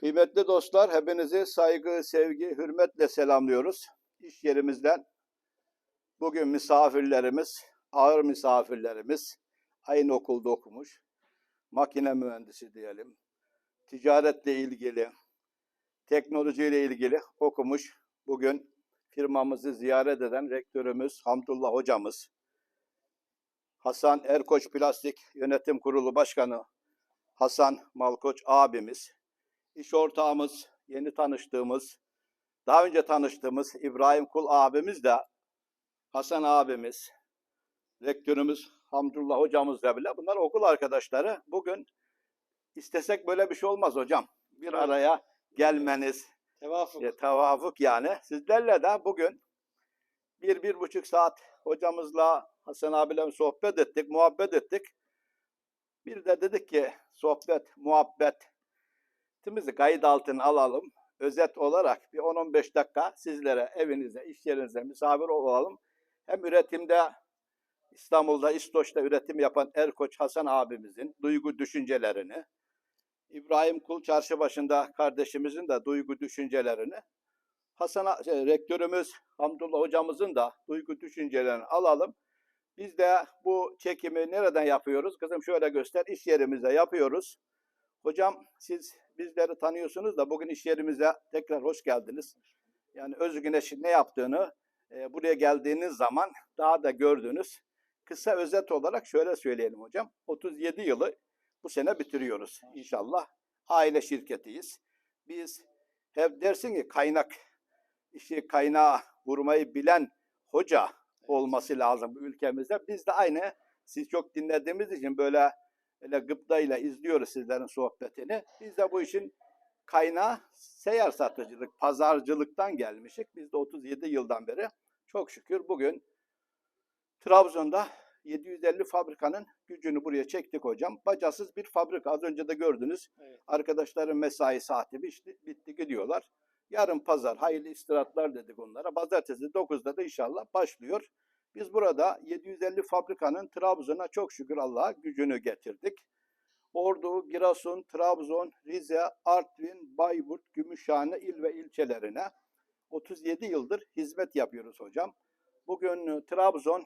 Kıymetli dostlar, hepinizi saygı, sevgi, hürmetle selamlıyoruz. İş yerimizden bugün misafirlerimiz, ağır misafirlerimiz, aynı okulda okumuş, makine mühendisi diyelim, ticaretle ilgili, teknolojiyle ilgili okumuş. Bugün firmamızı ziyaret eden rektörümüz Hamdullah hocamız, Hasan Erkoç Plastik Yönetim Kurulu Başkanı Hasan Malkoç abimiz, iş ortağımız, yeni tanıştığımız, daha önce tanıştığımız İbrahim Kul abimiz de Hasan abimiz, rektörümüz Hamdullah hocamız da bile bunlar okul arkadaşları. Bugün istesek böyle bir şey olmaz hocam. Bir araya gelmeniz, Tevafuk. e, tevafuk yani. Sizlerle de bugün bir, bir buçuk saat hocamızla Hasan abiyle sohbet ettik, muhabbet ettik. Bir de dedik ki sohbet, muhabbetimizi kayıt altına alalım. Özet olarak bir 10-15 dakika sizlere evinize, iş yerinize misafir olalım. Hem üretimde İstanbul'da, İstoç'ta üretim yapan Erkoç Hasan abimizin duygu düşüncelerini, İbrahim Kul Çarşı başında kardeşimizin de duygu düşüncelerini, Hasan şey, rektörümüz Hamdullah hocamızın da duygu düşüncelerini alalım. Biz de bu çekimi nereden yapıyoruz? Kızım şöyle göster. İş yerimizde yapıyoruz. Hocam siz bizleri tanıyorsunuz da bugün iş yerimize tekrar hoş geldiniz. Yani Özgüneş'in ne yaptığını e, buraya geldiğiniz zaman daha da gördünüz. Kısa özet olarak şöyle söyleyelim hocam. 37 yılı bu sene bitiriyoruz inşallah. Aile şirketiyiz. Biz hep dersin ki kaynak işi kaynağa vurmayı bilen hoca olması lazım ülkemizde. Biz de aynı siz çok dinlediğimiz için böyle öyle gıptayla izliyoruz sizlerin sohbetini. Biz de bu işin kaynağı seyyar satıcılık, pazarcılıktan gelmişik. Biz de 37 yıldan beri çok şükür bugün Trabzon'da 750 fabrikanın gücünü buraya çektik hocam. Bacasız bir fabrika. Az önce de gördünüz. Evet. Arkadaşların mesai saati bitti, bitti gidiyorlar. Yarın pazar hayırlı istirahatlar dedik onlara. Pazartesi 9'da da inşallah başlıyor. Biz burada 750 fabrikanın Trabzon'a çok şükür Allah'a gücünü getirdik. Ordu, Giresun, Trabzon, Rize, Artvin, Bayburt, Gümüşhane il ve ilçelerine 37 yıldır hizmet yapıyoruz hocam. Bugün e, Trabzon,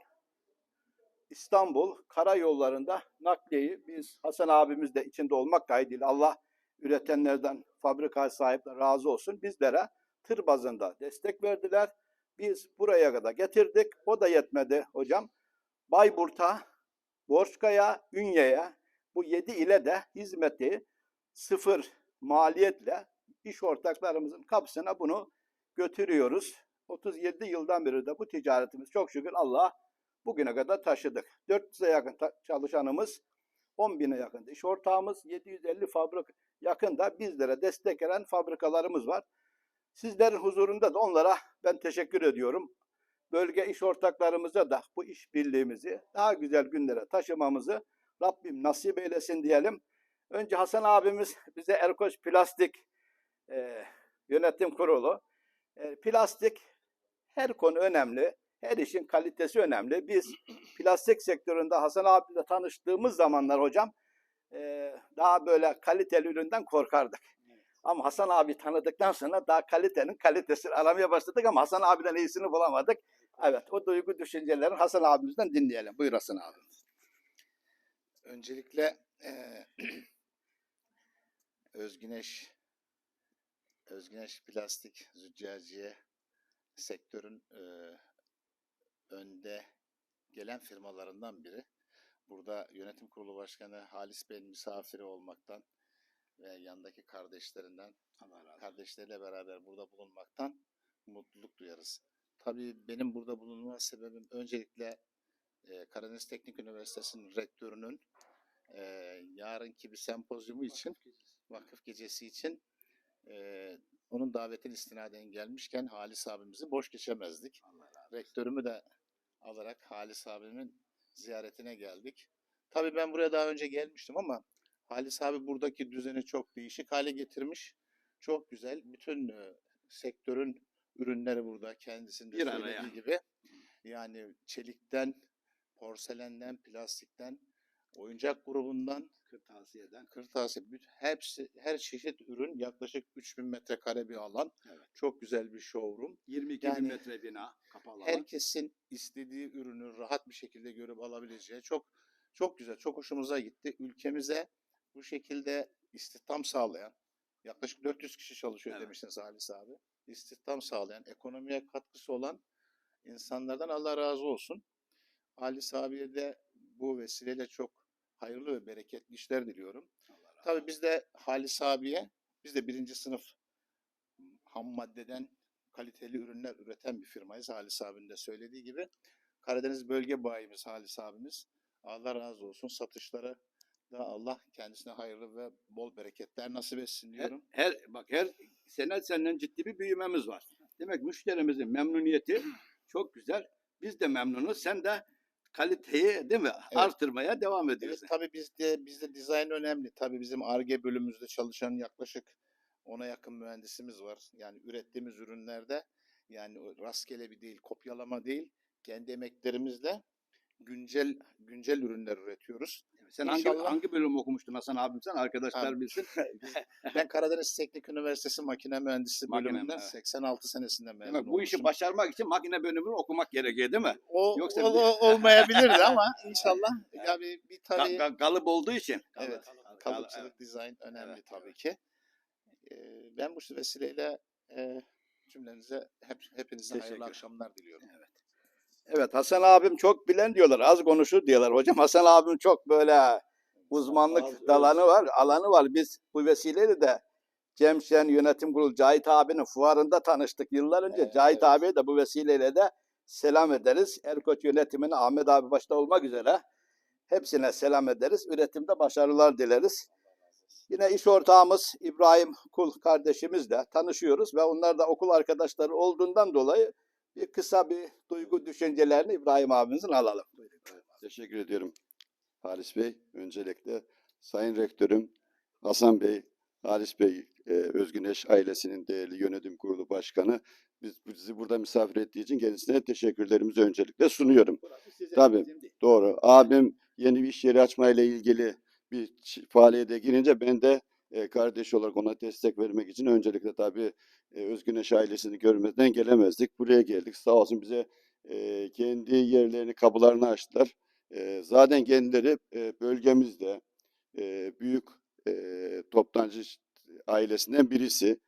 İstanbul karayollarında nakliyeyi biz Hasan abimiz de içinde olmak kaydıyla Allah üretenlerden, fabrika sahipleri razı olsun. Bizlere tır bazında destek verdiler. Biz buraya kadar getirdik. O da yetmedi hocam. Bayburt'a, Borçka'ya, Ünye'ye bu 7 ile de hizmeti sıfır maliyetle iş ortaklarımızın kapısına bunu götürüyoruz. 37 yıldan beri de bu ticaretimiz çok şükür Allah bugüne kadar taşıdık. 400'e yakın ta- çalışanımız, 10 bine yakın iş ortağımız, 750 fabrik yakında bizlere destek veren fabrikalarımız var. Sizlerin huzurunda da onlara ben teşekkür ediyorum. Bölge iş ortaklarımıza da bu iş birliğimizi daha güzel günlere taşımamızı Rabbim nasip eylesin diyelim. Önce Hasan abimiz bize Erkoç Plastik e, Yönetim Kurulu. E, plastik her konu önemli. Her işin kalitesi önemli. Biz plastik sektöründe Hasan abiyle tanıştığımız zamanlar hocam e, daha böyle kaliteli üründen korkardık. Ama Hasan abi tanıdıktan sonra daha kalitenin kalitesini aramaya başladık ama Hasan abiden iyisini bulamadık. Evet o duygu düşüncelerini Hasan abimizden dinleyelim. Buyur Hasan abi. Öncelikle eee Özgüneş Özgüneş Plastik Züccaciye sektörün eee, önde gelen firmalarından biri. Burada yönetim kurulu başkanı Halis Bey'in misafiri olmaktan ve yandaki kardeşlerinden kardeşleriyle beraber burada bulunmaktan mutluluk duyarız. Tabii benim burada bulunma sebebim öncelikle eee, Karadeniz Teknik Üniversitesi'nin rektörünün eee, yarınki bir sempozyumu için, vakıf gecesi için eee, onun davetine istinaden gelmişken Halis abimizi boş geçemezdik. Rektörümü de alarak Halis abimin ziyaretine geldik. Tabii ben buraya daha önce gelmiştim ama Halis abi buradaki düzeni çok değişik hale getirmiş. Çok güzel. Bütün e, sektörün ürünleri burada kendisinde Bir söylediği araya. gibi. Yani çelikten, porselenden, plastikten, oyuncak grubundan Kırtasiyeden. Kırtasiye, büt- hepsi, her çeşit ürün yaklaşık 3000 metrekare bir alan. Evet. Çok güzel bir showroom. 22 Yani bin metre bina kapalı alan. Herkesin istediği ürünü rahat bir şekilde görüp alabileceği çok çok güzel, çok hoşumuza gitti. Ülkemize bu şekilde istihdam sağlayan, yaklaşık 400 kişi çalışıyor Evet. demiştiniz Halis abi. İstihdam sağlayan, ekonomiye katkısı olan insanlardan Allah razı olsun. Halis abiye de bu vesileyle çok hayırlı ve bereketli işler diliyorum. Tabii biz de Halis abiye, biz de birinci sınıf ham maddeden kaliteli ürünler üreten bir firmayız. Halis abinin de söylediği gibi. Karadeniz bölge bayimiz Halis abimiz. Allah razı olsun. Satışları da Allah kendisine hayırlı ve bol bereketler nasip etsin Her, diyorum. her bak her sene senden ciddi bir büyümemiz var. Demek müşterimizin memnuniyeti çok güzel. Biz de memnunuz. Sen de kaliteyi değil mi artırmaya devam Evet, ediyorsun. tabii bizde bizde dizayn önemli. Tabii bizim Ar-Ge bölümümüzde çalışan yaklaşık ona yakın mühendisimiz var. Yani ürettiğimiz ürünlerde yani rastgele bir değil, kopyalama değil, kendi emeklerimizle güncel güncel ürünler üretiyoruz. Sen hangi, İnşallah- hangi bölüm okumuştun Hasan abim sen? Arkadaşlar Abi, bilsin. Ben Karadeniz Teknik Üniversitesi Makine Mühendisliği Makine, bölümünden evet. 86 senesinden mezun Demek bu işi olmuşum. başarmak için makine bölümünü okumak gerekiyor değil mi? o, Yoksa o- o- olmayabilirdi ama inşallah ya bir, bir Ga- tabii ga- galıp olduğu için. Evet, Galı- kalıpçılık, evet. dizayn önemli Evet, tabii evet. ki. Ee, ben bu vesileyle e, cümlenize hep, hepinize hayırlı akşamlar diliyorum. Evet Hasan abim çok bilen diyorlar. Az konuşur diyorlar. Hocam Hasan abim çok böyle uzmanlık Az- dalanı var, alanı var. Biz bu vesileyle de Cemşen Yönetim Kurulu Cahit abinin fuarında tanıştık yıllar önce. Evet, Cahit evet. abiye de bu vesileyle de selam ederiz. Erkoç yönetimine Ahmet abi başta olmak üzere hepsine selam ederiz. Üretimde başarılar dileriz. Yine iş ortağımız İbrahim Kul kardeşimizle tanışıyoruz ve onlar da okul arkadaşları olduğundan dolayı bir kısa bir duygu düşüncelerini İbrahim abimizin alalım. Teşekkür ediyorum Halis Bey. Öncelikle Sayın Rektörüm Hasan Bey, Halis Bey, e, Özgüneş ailesinin değerli yönetim kurulu başkanı. Biz bizi burada misafir ettiği için kendisine teşekkürlerimizi öncelikle sunuyorum. Tabii. Doğru. Abim yeni bir iş yeri açmayla ilgili bir faaliyete girince ben de e, kardeş olarak ona destek vermek için öncelikle tabii e, Özgüneş ailesini görmeden gelemezdik. Buraya geldik. Sağ olsun bize e, kendi yerlerini, kapılarını açtılar. E, zaten kendileri e, bölgemizde büyük toptancı ailesinden birisi.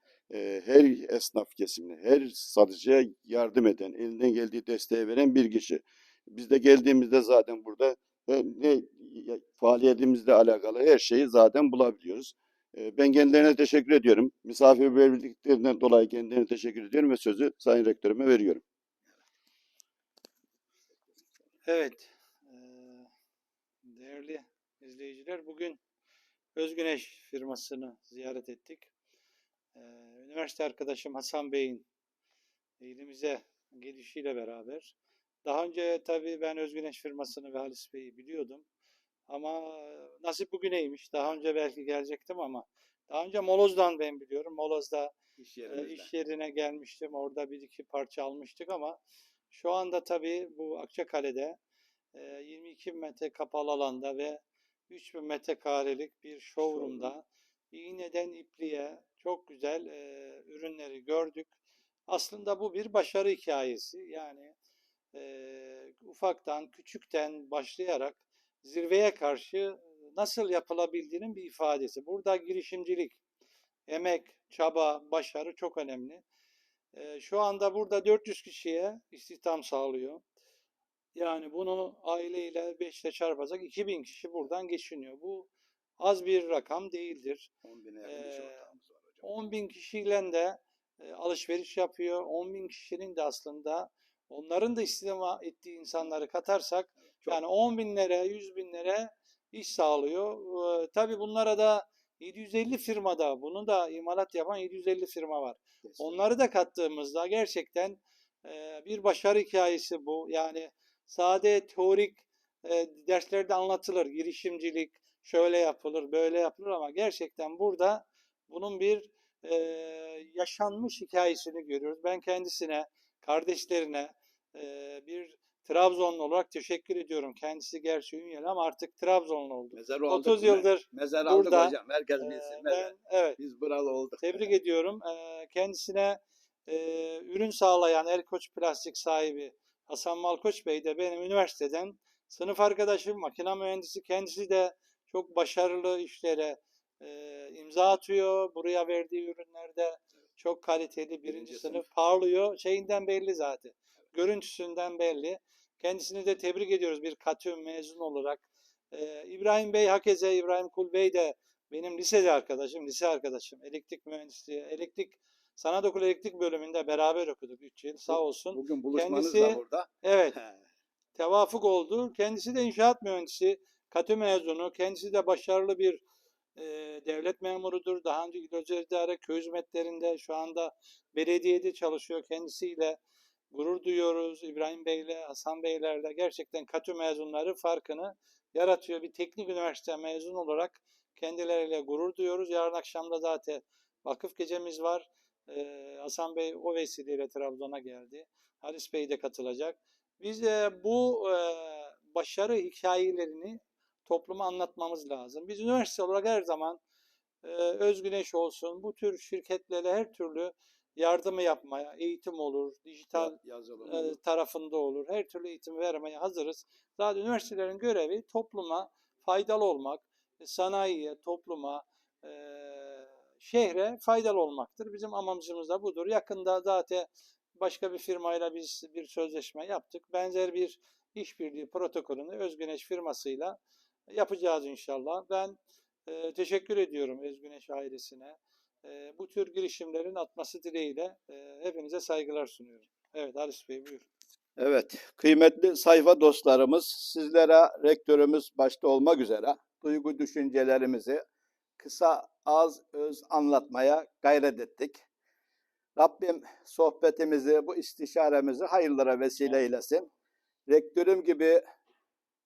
Her esnaf kesimine, her satıcıya yardım eden, elinden geldiği desteği veren bir kişi. Biz de geldiğimizde zaten burada ne faaliyetimizle alakalı her şeyi zaten bulabiliyoruz. Ben kendilerine teşekkür ediyorum. Misafirperverliklerinden dolayı kendilerine teşekkür ediyorum ve sözü Sayın Rektörüme veriyorum. Evet, değerli izleyiciler, bugün Özgüneş firmasını ziyaret ettik. Üniversite arkadaşım Hasan Bey'in ilimize gelişiyle beraber. Daha önce tabii ben Özgüneş firmasını ve Halis Bey'i biliyordum. Ama nasip bugüneymiş. Daha önce belki gelecektim ama daha önce Moloz'dan ben biliyorum. Moloz'da İş e, iş yerine gelmiştim. Orada bir iki parça almıştık ama şu anda tabii bu Akçakale'de e, 22 metre kapalı alanda ve 3000 metrekarelik bir showroom'da iğneden ipliğe çok güzel e, ürünleri gördük. Aslında bu bir başarı hikayesi. Yani e, ufaktan, küçükten başlayarak zirveye karşı nasıl yapılabildiğinin bir ifadesi. Burada girişimcilik, emek, çaba, başarı çok önemli. Şu anda burada 400 kişiye istihdam sağlıyor. Yani bunu aileyle 5'te çarpacak 2000 kişi buradan geçiniyor. Bu az bir rakam değildir. 10 bine yakın iş Ee, ortağımız var hocam. 10 bin kişiyle de alışveriş yapıyor. 10 bin kişinin de aslında onların da istihdam ettiği insanları katarsak Çok. yani 10 binlere, 100 binlere iş sağlıyor. Ee, tabii bunlara da 750 firmada, bunu da imalat yapan 750 firma var. Onları da kattığımızda gerçekten e, bir başarı hikayesi bu. Yani sade teorik e, derslerde anlatılır. Girişimcilik şöyle yapılır, böyle yapılır ama gerçekten burada bunun bir e, yaşanmış hikayesini görüyoruz. Ben kendisine, kardeşlerine e, bir Trabzonlu olarak teşekkür ediyorum. Kendisi gerçi Ünyeli ama artık Trabzonlu oldu. Mezar 30 yıldır Mezar burada, aldık hocam. Herkes e, bilsin. ben evet Biz buralı olduk. tebrik ediyorum. E, kendisine e, ürün sağlayan Erkoç Plastik sahibi Hasan Malkoç Bey de benim üniversiteden sınıf arkadaşım, makine mühendisi. Kendisi de çok başarılı işlere e, imza atıyor. Buraya verdiği ürünlerde çok kaliteli birinci, Birinci sınıf sınıf. parlıyor. Şeyinden belli zaten. Görüntüsünden belli. Kendisini de tebrik ediyoruz bir katü mezun olarak. Ee, İbrahim Bey hakeze İbrahim Kul Bey de benim lisede arkadaşım, lise arkadaşım. Elektrik mühendisliği, elektrik sanat okulu elektrik bölümünde beraber okuduk 3 yıl. Sağ olsun. Bugün buluşmanız Kendisi- da burada. Evet, tevafuk oldu. Kendisi de inşaat mühendisi, katü mezunu. Kendisi de başarılı bir e, devlet memurudur. Daha önce İl İdare Köy Hizmetlerinde şu anda belediyede çalışıyor. Kendisiyle gurur duyuyoruz. İbrahim Bey'le, Hasan Beylerle gerçekten katü mezunları farkını yaratıyor. Bir teknik üniversite mezun olarak kendileriyle gurur duyuyoruz. Yarın akşam da zaten vakıf gecemiz var. Ee, Hasan Bey o vesileyle Trabzon'a geldi. Halis Bey de katılacak. Biz de bu e, başarı hikayelerini topluma anlatmamız lazım. Biz üniversite olarak her zaman e, Özgüneş olsun, bu tür şirketlere her türlü yardımı yapmaya, eğitim olur, dijital yazılım. e, tarafında olur. Her türlü eğitim vermeye hazırız. Zaten üniversitelerin görevi topluma faydalı olmak, e, sanayiye, topluma, e, şehre faydalı olmaktır. Bizim amacımız da budur. Yakında zaten başka bir firmayla biz bir sözleşme yaptık. Benzer bir işbirliği protokolünü Özgüneş firmasıyla yapacağız inşallah. Ben e, teşekkür ediyorum Özgüneş ailesine. E, bu tür girişimlerin atması dileğiyle e, hepinize saygılar sunuyorum. Evet Halis Bey buyur. Evet, kıymetli sayfa dostlarımız, sizlere rektörümüz başta olmak üzere duygu düşüncelerimizi kısa, az, öz anlatmaya gayret ettik. Rabbim sohbetimizi, bu istişaremizi hayırlara vesile eylesin. Rektörüm gibi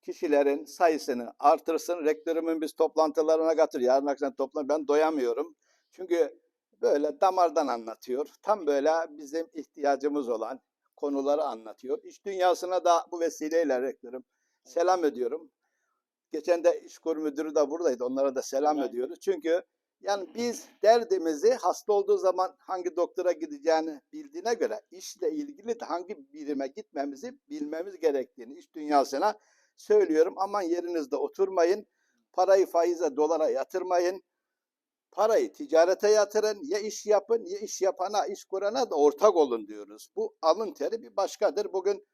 kişilerin sayısını artırsın. Rektörümün biz toplantılarına katır. Yarın akşam toplantı ben doyamıyorum. Çünkü böyle damardan anlatıyor. Tam böyle bizim ihtiyacımız olan konuları anlatıyor. İş dünyasına da bu vesileyle rektörüm selam ediyorum. Geçen de işkur müdürü de buradaydı. Onlara da selam Evet. ediyoruz. Çünkü yani biz derdimizi hasta olduğu zaman hangi doktora gideceğini bildiğine göre işle ilgili de hangi birime gitmemizi bilmemiz gerektiğini iş dünyasına söylüyorum. Aman yerinizde oturmayın. Parayı faize dolara yatırmayın. Parayı ticarete yatırın. Ya iş yapın ya iş yapana, iş kurana da ortak olun diyoruz. Bu alın teri bir başkadır. Bugün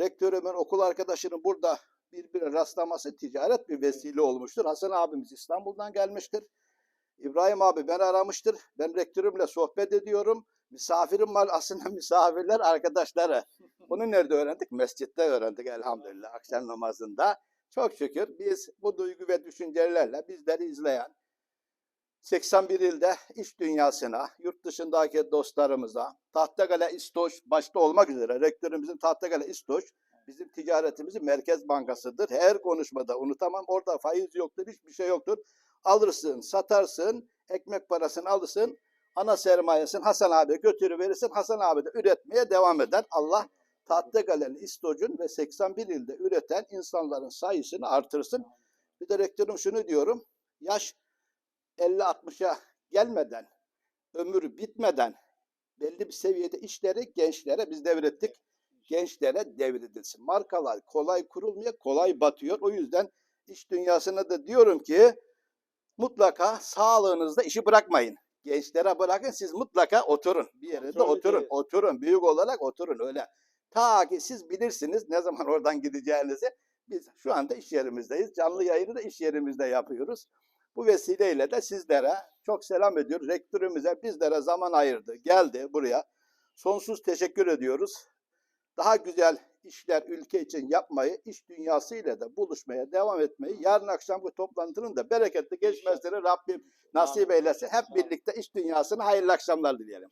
rektörümün okul arkadaşının burada birbirine rastlaması ticaret bir vesile olmuştur. Hasan abimiz İstanbul'dan gelmiştir. İbrahim abi ben aramıştır. Ben rektörümle sohbet ediyorum. Misafirim var aslında misafirler arkadaşları. Bunu nerede öğrendik? Mescitte öğrendik elhamdülillah akşam namazında. Çok şükür biz bu duygu ve düşüncelerle bizleri izleyen 81 ilde iş dünyasına, yurt dışındaki dostlarımıza, Tahtakale İstoş başta olmak üzere rektörümüzün Tahtakale İstoş bizim ticaretimizin merkez bankasıdır. Her konuşmada unutamam. Orada faiz yoktur, hiçbir şey yoktur. Alırsın, satarsın, ekmek parasını alırsın, ana sermayesini Hasan abi götürüverirsin. Hasan abi de üretmeye devam eder. Allah Tahtakale'nin İstoç'un ve 81 ilde üreten insanların sayısını artırsın. Bir de rektörüm şunu diyorum. Yaş 50-60'a gelmeden, ömür bitmeden belli bir seviyede işleri gençlere biz devrettik. Gençlere devredilsin. Markalar kolay kurulmuyor, kolay batıyor. O yüzden iş dünyasına da diyorum ki mutlaka sağlığınızda işi bırakmayın. Gençlere bırakın siz mutlaka oturun. Bir Kontrol oturun. Oturun. Büyük olarak oturun öyle. Ta ki siz bilirsiniz ne zaman oradan gideceğinizi. Biz şu anda iş yerimizdeyiz. Canlı yayını da iş yerimizde yapıyoruz. Bu vesileyle de sizlere çok selam ediyoruz. Rektörümüze bizlere zaman ayırdı. Geldi buraya. Sonsuz teşekkür ediyoruz. Daha güzel işler ülke için yapmayı, iş dünyasıyla da buluşmaya devam etmeyi, yarın akşam bu toplantının da bereketli geçmesini Rabbim nasip eylesin. Hep birlikte iş dünyasına hayırlı akşamlar dileyelim.